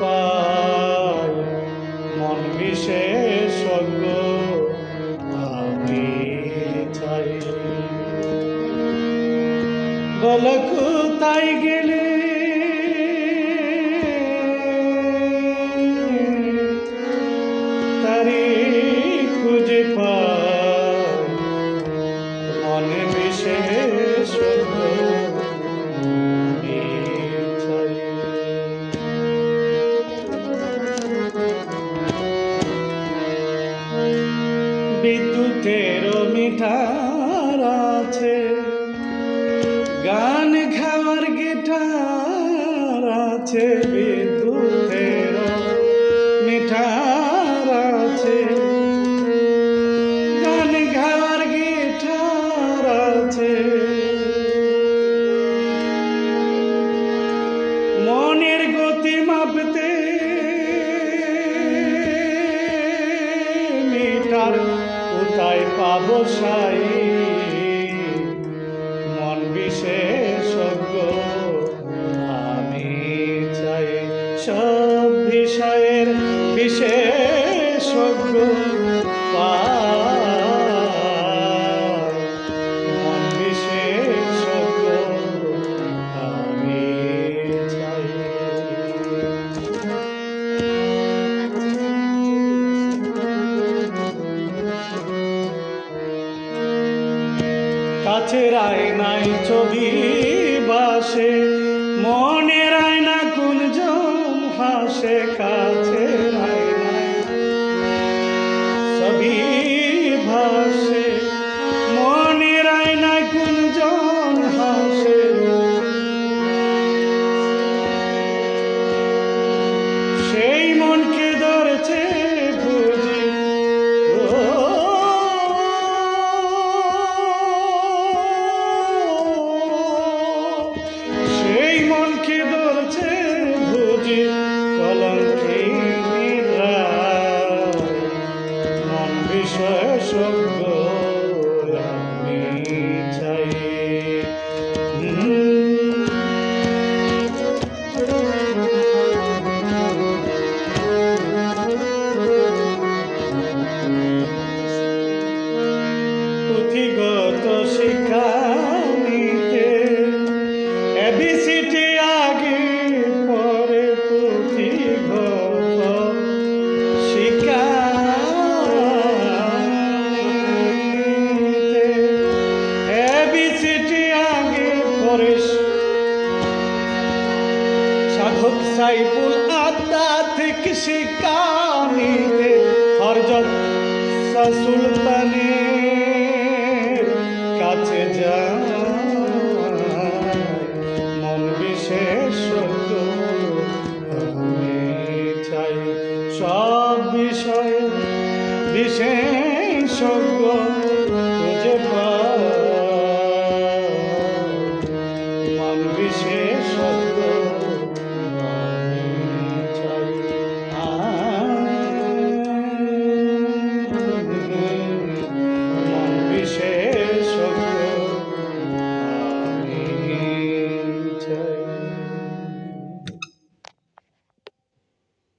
পাই মন বিশেষজ্ঞ আমি চাই। বল কোথায় গেলে বিদ্যুতের মিঠার আছে। গান খাওয়ার গিটার আছে বিদ্যুতের মিঠার আছে। গান গাওয়ার গিটার আছে। মনের গতি মাপতে পাবো সাই মন বিশেষজ্ঞ আমি চাই সব বিষয়ের বিশেষজ্ঞ পাই। কাছের নাই ছবি বাসে। মনের আয়না কুঞ্জন হাসে কাছের আয়নায় ছবি সাধক সাইফুল আধ্যাত্মিক শিক্ষা নিতে হরজত সুলতানের কাছে যায়। মন আমি চাই সব বিষয়ে বিশেষজ্ঞ